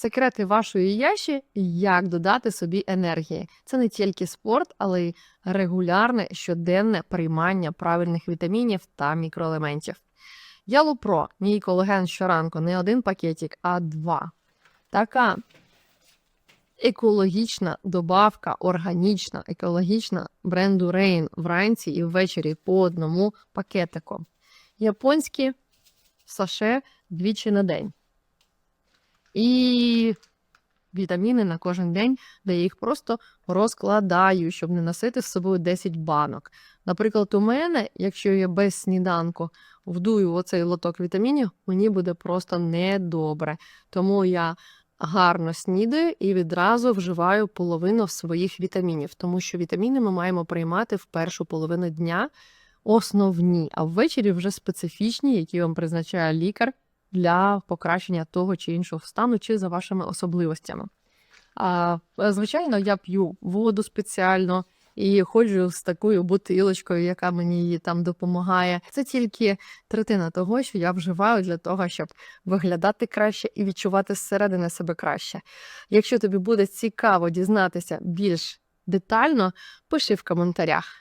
Секрети вашої яші, як додати собі енергії. Це не тільки спорт, але й регулярне щоденне приймання правильних вітамінів та мікроелементів. Ялупро, мій колаген щоранку, не один пакетик, а два. Така екологічна добавка, органічна, екологічна бренду Rain вранці і ввечері по одному пакетику. Японські саше двічі на день. І вітаміни на кожен день, де я їх просто розкладаю, щоб не носити з собою 10 банок. Наприклад, у мене, якщо я без сніданку вдую оцей лоток вітамінів, мені буде просто недобре. Тому я гарно снідаю і відразу вживаю половину своїх вітамінів, тому що вітаміни ми маємо приймати в першу половину дня основні, а ввечері вже специфічні, які вам призначає лікар для покращення того чи іншого стану, чи за вашими особливостями. А, е, звичайно, я п'ю воду спеціально і ходжу з такою бутилочкою, яка мені її там допомагає. Це тільки третина того, що я вживаю для того, щоб виглядати краще і відчувати зсередини себе краще. Якщо тобі буде цікаво дізнатися більш детально, пиши в коментарях.